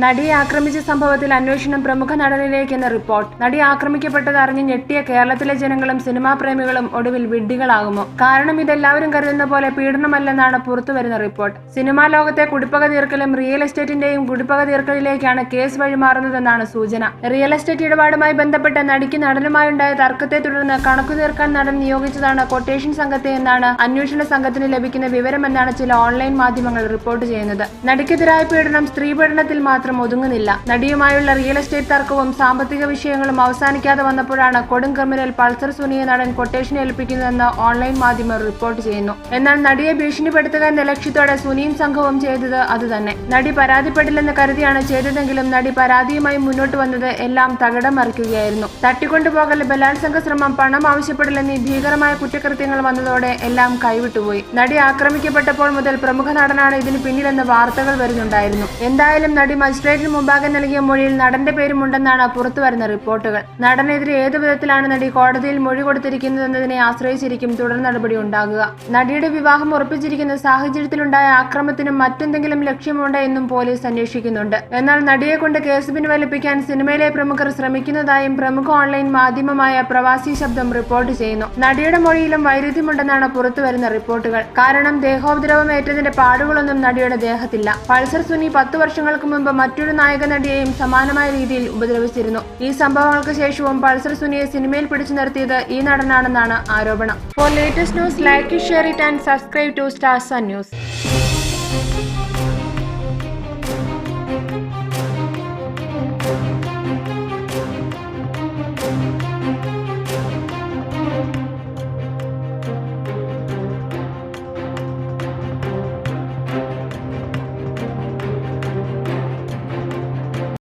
നടിയെ ആക്രമിച്ച സംഭവത്തിൽ അന്വേഷണം പ്രമുഖ നടനിലേക്കെന്ന് റിപ്പോർട്ട്. നടി ആക്രമിക്കപ്പെട്ടത് അറിഞ്ഞ് ഞെട്ടിയ കേരളത്തിലെ ജനങ്ങളും സിനിമാ പ്രേമികളും ഒടുവിൽ വിഡ്ഢികളാകുമോ? കാരണം ഇതെല്ലാവരും കരുതുന്ന പോലെ പീഡനമല്ലെന്നാണ് പുറത്തുവരുന്ന റിപ്പോർട്ട്. സിനിമാ ലോകത്തെ കുടിപ്പക തീർക്കലും റിയൽ എസ്റ്റേറ്റിന്റെയും കുടിപ്പക തീർക്കലിലേക്കാണ് കേസ് വഴിമാറുന്നതെന്നാണ് സൂചന. റിയൽ എസ്റ്റേറ്റ് ഇടപാടുമായി ബന്ധപ്പെട്ട നടിക്ക് നടനുമായുണ്ടായ തർക്കത്തെ തുടർന്ന് കണക്കു തീർക്കാൻ നടൻ നിയോഗിച്ചതാണ് കൊട്ടേഷൻ സംഘത്തെ എന്നാണ് അന്വേഷണ സംഘത്തിന് ലഭിക്കുന്ന വിവരമെന്നാണ് ചില ഓൺലൈൻ മാധ്യമങ്ങൾ റിപ്പോർട്ട് ചെയ്യുന്നത്. നടിക്കെതിരായ പീഡനം സ്ത്രീ പീഡനത്തിൽ മാത്രം ഒതുങ്ങുന്നില്ല. നടിയുമായുള്ള റിയൽ എസ്റ്റേറ്റ് തർക്കവും സാമ്പത്തിക വിഷയങ്ങളും അവസാനിക്കാതെ വന്നപ്പോഴാണ് കൊടും ക്രിമിനൽ പൾസർ സുനിയെ നടൻ കൊട്ടേഷൻ ഏൽപ്പിക്കുന്നതെന്ന് ഓൺലൈൻ മാധ്യമം റിപ്പോർട്ട് ചെയ്യുന്നു. എന്നാൽ നടിയെ ഭീഷണിപ്പെടുത്തുക എന്ന ലക്ഷ്യത്തോടെ സുനിയും സംഘവും ചെയ്തത് അതുതന്നെ. നടി പരാതിപ്പെടില്ലെന്ന് കരുതിയാണ് ചെയ്തതെങ്കിലും നടി പരാതിയുമായി മുന്നോട്ട് വന്നത് എല്ലാം തകിടം മറിക്കുകയായിരുന്നു. തട്ടിക്കൊണ്ടുപോകൽ ബലാത്സംഗ ശ്രമം പണം ആവശ്യപ്പെടില്ലെന്നീ ഭീകരമായ കുറ്റകൃത്യങ്ങൾ വന്നതോടെ എല്ലാം കൈവിട്ടുപോയി. നടി ആക്രമിക്കപ്പെട്ടപ്പോൾ മുതൽ പ്രമുഖ നടനാണ് ഇതിന് പിന്നിലെന്ന് വാർത്തകൾ വരുന്നുണ്ടായിരുന്നു. എന്തായാലും നടി മജിസ്ട്രേറ്റിന് മുമ്പാകെ നൽകിയ മൊഴിയിൽ നടന്റെ പേരുമുണ്ടെന്നാണ് പുറത്തുവരുന്ന റിപ്പോർട്ടുകൾ. നടനെതിരെ ഏതു വിധത്തിലാണ് നടി കോടതിയിൽ മൊഴി കൊടുത്തിരിക്കുന്നതെന്നതിനെ ആശ്രയിച്ചിരിക്കും തുടർ നടപടി ഉണ്ടാകുക. നടിയുടെ വിവാഹം ഉറപ്പിച്ചിരിക്കുന്ന സാഹചര്യത്തിലുണ്ടായ ആക്രമത്തിനും മറ്റെന്തെങ്കിലും ലക്ഷ്യമുണ്ടോ എന്നും പോലീസ് അന്വേഷിക്കുന്നുണ്ട്. എന്നാൽ നടിയെ കൊണ്ട് കേസ് പിൻവലിപ്പിക്കാൻ സിനിമയിലെ പ്രമുഖർ ശ്രമിക്കുന്നതായും പ്രമുഖ ഓൺലൈൻ മാധ്യമമായ പ്രവാസി ശബ്ദം റിപ്പോർട്ട് ചെയ്യുന്നു. നടിയുടെ മൊഴിയിലും വൈരുദ്ധ്യമുണ്ടെന്നാണ് പുറത്തുവരുന്ന റിപ്പോർട്ടുകൾ. കാരണം ദേഹോപദ്രവം ഏറ്റതിന്റെ പാടുകളൊന്നും നടിയുടെ ദേഹത്തില്ല. പൾസർ സുനി പത്തു വർഷങ്ങൾക്ക് മുമ്പ് മറ്റൊരു നായക നടിയെയും സമാനമായ രീതിയിൽ ഉപദ്രവിച്ചിരുന്നു. ഈ സംഭവങ്ങൾക്ക് ശേഷവും പൾസർ സുനിയെ സിനിമയിൽ പിടിച്ചു നിർത്തിയത് ഈ നടനാണെന്നാണ് ആരോപണം. For latest news like share it and subscribe to stars news